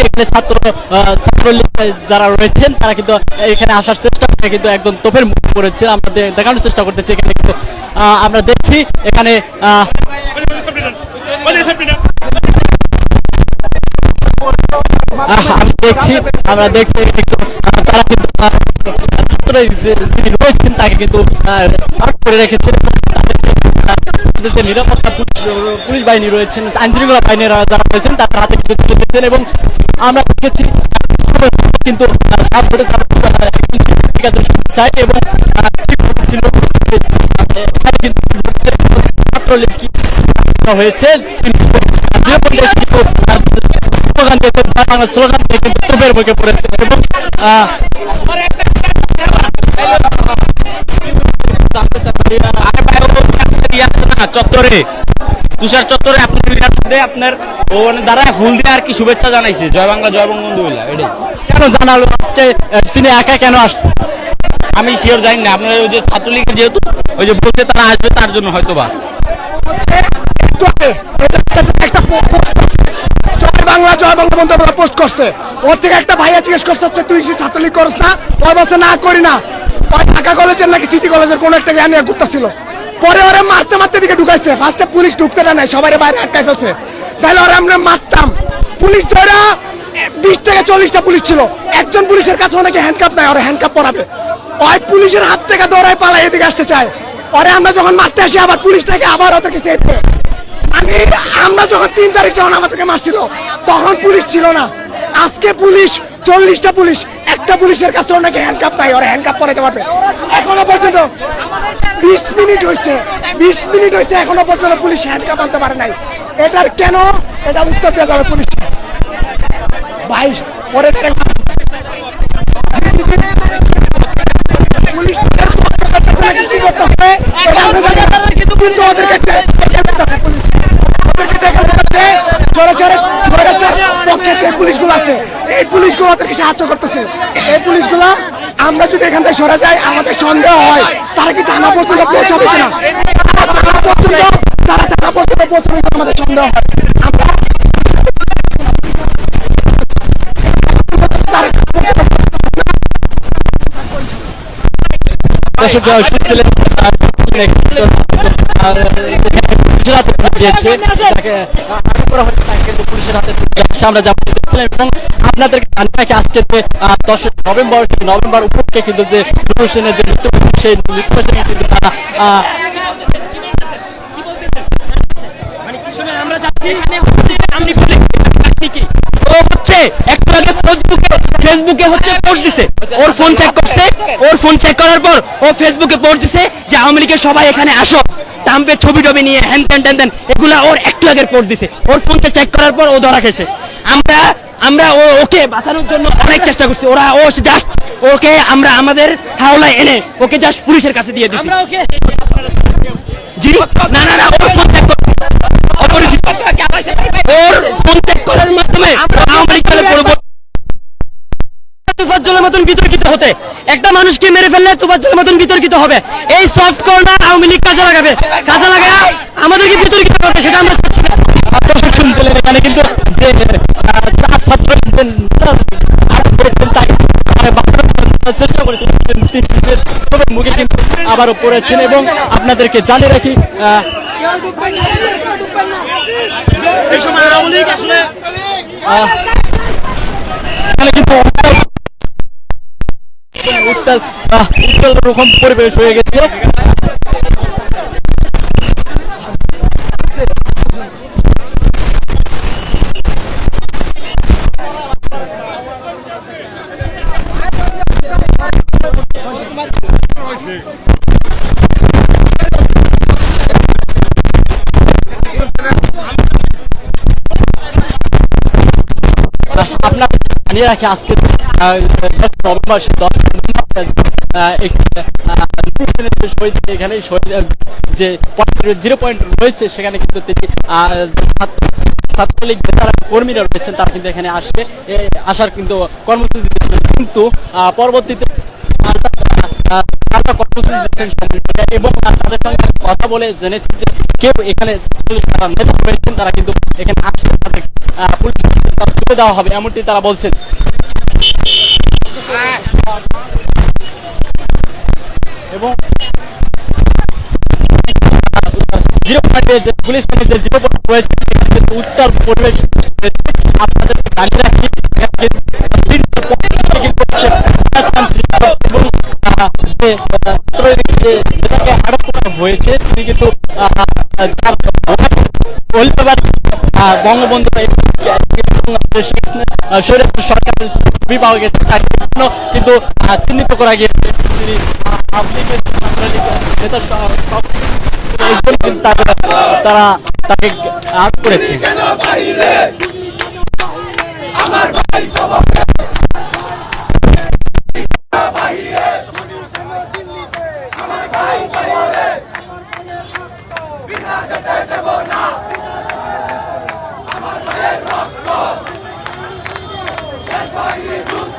এখানে ছাত্র ছাত্রলীগ যারা রয়েছেন, তারা কিন্তু এখানে আসার চেষ্টা করে কিন্তু একজন তোপের মুখ করেছে আমরা দেখানোর চেষ্টা করতেছি এখানে কিন্তু। আমরা দেখছি এখানে আমি দেখছি, আমরা দেখছি তারা কিন্তু ছাত্র যিনি রয়েছেন, তাকে কিন্তু করে রেখেছেন এবং যে, নিরাপত্তা পুলিশ পুলিশ বাহিনী রয়েছেন আইন শৃঙ্খলা বাহিনীরা যারা রয়েছেন তাদের হাতে কিন্তু তুলে দিচ্ছেন এবং আমরা দেখেছি কিন্তু কাছে চাই এবং হয়েছে স্লোগান দিয়ে জয় বাংলা স্লোগান দিয়ে কিন্তু তোপের মুখে পড়েছে এবং আহ, চত্বরে। তুষার চত্বরে আপনার মধ্যে আপনার ওখানে দাঁড়ায় ফুল দিয়ে আর কি শুভেচ্ছা জানাইছে। জয় বাংলা জয় বঙ্গবন্ধু বলে এটাই কেন জানালো আজকে তিনি একা কেন আসছেন আমি শিওর জানি না আপনার ওই যে ছাত্রলীগের যেহেতু ওই যে বলছে তারা আসবে তার জন্য হয়তো বা একটু আগে এটা একটা- একটা পো- পোস্ট করছে। জয় বাংলা জয় বঙ্গবন্ধু বলে পোস্ট করছে। ওর থেকে একটা ভাইয়া জিজ্ঞেস করছে তুই সে ছাত্রলীগ করিস না? ওই বলছে না করি না। ঢাকা কলেজের নাকি সিটি কলেজের কোন একটা জ্ঞান ঘুরতেছিল। পরে ওরে মারতে মারতে দিকে ঢুকাইছে। ফার্স্টে পুলিশ ঢুকতে দেয় নাই, সবাই বাইরে আটকাই ফেলছে। তাহলে ওরা আমরা মারতাম। পুলিশ ধরে বিশ থেকে চল্লিশটা পুলিশ ছিল। একজন পুলিশের কাছে অনেকে হ্যান্ডকাপ নাই, ওরা হ্যান্ডকাপ পরাবে। ওই পুলিশের হাত থেকে দৌড়ায় পালাই এদিকে আসতে চায়। ওরে আমরা যখন মারতে আসি আবার পুলিশটাকে আবার ওদেরকে সেভ দেয় আমি আমরা যখন তিন তারিখ যখন আমাদেরকে মারছিল, তখন পুলিশ ছিল না। আজকে পুলিশ চল্লিশটা পুলিশ। একটা পুলিশের কাছে ওনাকে হ্যান্ডকাপ নাই ওরা হ্যান্ডকাপ পরাতে পারবে এখনও পর্যন্ত বিশ মিনিট হয়েছে বিশ মিনিট হয়েছে এখনও পর্যন্ত পুলিশ হ্যান্ডকাপ আনতে পারে নাই এটার কেন এটা উত্তর দেওয়া যাবে পুলিশ ভাই পরে। পুলিশ? কিন্তু ওদেরকে। ওদেরকে ডেকে দিতেছে, আছে। এই পুলিশগুলো ওদেরকে সাহায্য করতেছে। এই পুলিশগুলো, আমরা যদি এখান থেকে সরে যাই, আমাদের সন্দেহ হয়, তারা কি থানা পর্যন্ত পৌঁছাবে কিনা? থানা পর্যন্ত তারা থানা পর্যন্ত পৌঁছাবে কিনা আমাদের সন্দেহ হয়। শুনছিলেন আহ, আর, পুলিশের দিয়েছে তাকে আটক করা হয়েছে তাকে কিন্তু পুলিশের হাতে তুলে আমরা যা দেখছিলাম এবং আপনাদেরকে জানি আজকে যে দশ নভেম্বর নভেম্বর উপলক্ষে কিন্তু যে নুরুল যে মৃত্যু সেই মৃত্যু কিন্তু তারা আমরা যাচ্ছি আপনি বলে আপনি কি? ও হচ্ছে একটু আগে ফেসবুকে ফেসবুকে হচ্ছে পোস্ট দিছে। ওর ফোন চেক করছে ওর ফোন চেক করার পর ও ফেসবুকে পোস্ট দিছে যে আওয়ামী লীগের সবাই এখানে আসো। টাম্পে ছবি টবি নিয়ে হ্যান ত্যান ট্যান ট্যান এগুলা ওর একটু আগের পোস্ট দিছে। ওর ফোনটা চেক করার পর ও ধরা খেয়েছে। আমরা আমরা ও ওকে বাঁচানোর জন্য অনেক চেষ্টা করছি। ওরা ও জাস্ট ওকে আমরা আমাদের হাওলায় এনে ওকে জাস্ট পুলিশের কাছে দিয়ে দিছি। জি না না না ওর ফোন চেক ওর ফোন চেক করার মাধ্যমে আওয়ামী লীগ দলে পরবর্তী তুফাজ্জলের মতন বিতর্কিত হতে। একটা মানুষকে মেরে ফেললে তুফাজ্জলের মতন বিতর্কিত হবে। এই সফট কর্নার আওয়ামী লীগ কাজে লাগাবে। কাজে লাগায় আমাদেরকে বিতর্কিত করবে, সেটা আমরা চাচ্ছি শুনছিলেন এখানে কিন্তু যে ছাত্র চেষ্টা করেছেন। তিনি মুখে কিন্তু আবারও পড়েছেন এবং আপনাদেরকে জানিয়ে রাখি আহ, উত্তাল রকম পরিবেশ হয়ে গেছে। আপনার জানিয়ে রাখি আজকে দশ নভেম্বর দশ এখানে যে জিরো পয়েন্ট রয়েছে সেখানে কিন্তু তিনি ছাত্রলীগ যারা কর্মীরা রয়েছেন তারা কিন্তু এখানে আসবে আসার কিন্তু কর্মসূচি কিন্তু পরবর্তীতে এবং তাদের সঙ্গে কথা বলে জেনেছি যে কেউ এখানে তারা কিন্তু এখানে আসলে তাদের তারা তুলে দেওয়া হবে এমনটি তারা বলছেন এবং জিরো পয়েন্টে যে পুলিশ লাইনে যে জিরো পয়েন্ট রয়েছে উত্তাল পরিবেশ আপনাদের জানিয়ে পয়েন্ট হয়েছে তিনি কিন্তু তার বঙ্গবন্ধু সরকার তাকে কিন্তু চিহ্নিত করা গিয়েছে তিনি তাকে ছাত্রলীগের নেতা সহ সব এই জন্য কিন্তু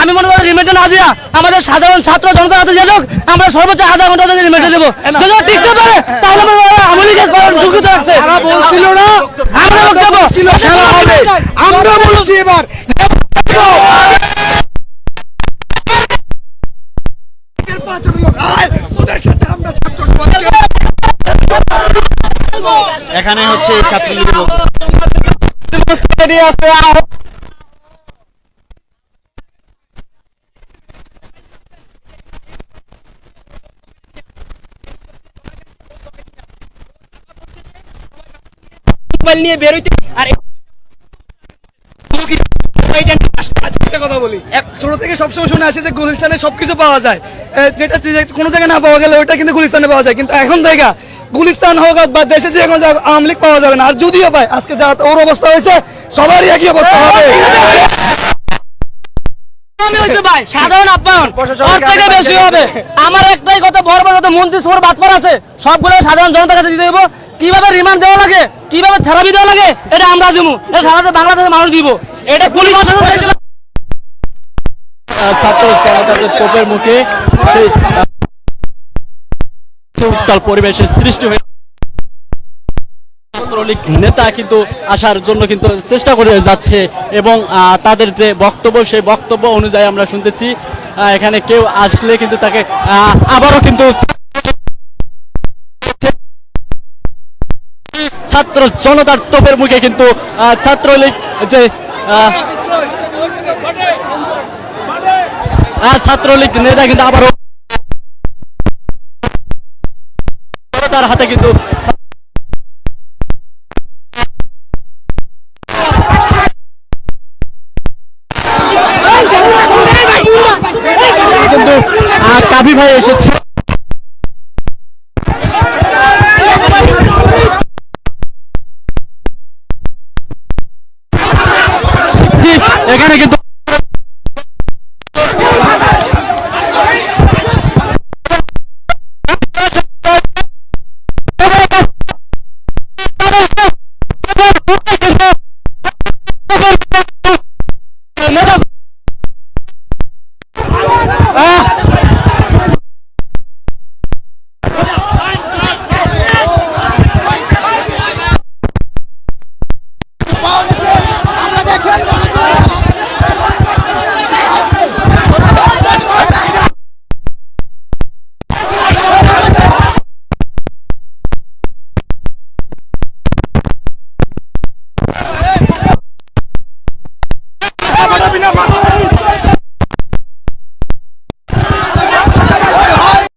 আমি মনে করি না দিয়া আমাদের সাধারণ ছাত্র জনতা কাছে যে আমরা সর্বোচ্চ আধা ঘণ্টা যদি রিমেটে দেবো। যদি টিকতে পারে তাহলে আওয়ামী লীগের করার ঝুঁকি রাখছে বলছিল না। আমরা বক্তব্য খেলা হবে। আমরা বলছি এবার এখানে হচ্ছে ছাত্রলীগের লোক নিয়ে আসতে আহ- মোবাইল নিয়ে বেরোইতে আর একটা কথা বলি। ছোট থেকে সবসময় শুনে আসি যে গুলিস্তানে সবকিছু পাওয়া যায়। যেটা কোনো জায়গায় না পাওয়া গেলে ওটা কিন্তু গুলিস্তানে পাওয়া যায়। কিন্তু এখন থেকে গুলিস্তান হোক আর বা দেশে যে কোনো আওয়ামী লীগ পাওয়া যাবে না। আর যদিও পায় আজকে যা ওর অবস্থা হয়েছে সবারই একই অবস্থা হবে। ভাই সাধারণ আপ্যায়ন থেকে বেশি হবে। আমার একটাই কথা বড় বড় কথা মন্ত্রী সর বাতপার আছে। সবগুলো সাধারণ জনতার কাছে দিতে দেবো কীভাবে রিমান্ড দেওয়া লাগে? কীভাবে থেরাপি দেওয়া লাগে? এটা আমরা দিব। এটা সারা বাংলাদেশের মানুষ দিব। এটা পুলিশ ছাত্র জনতাদের কোপের মুখে সেই উত্তাল পরিবেশের সৃষ্টি হয়ে ছাত্রলীগ নেতা কিন্তু আসার জন্য কিন্তু চেষ্টা করে যাচ্ছে এবং তাদের যে বক্তব্য, সেই বক্তব্য অনুযায়ী আমরা শুনতেছি। এখানে কেউ আসলে কিন্তু তাকে আবারও কিন্তু ছাত্র জনতার তোপের মুখে কিন্তু ছাত্রলীগ যে ছাত্রলীগ নেতা কিন্তু আবারও তার হাতে কিন্তু কিন্তু কাবি ভাই এসেছে।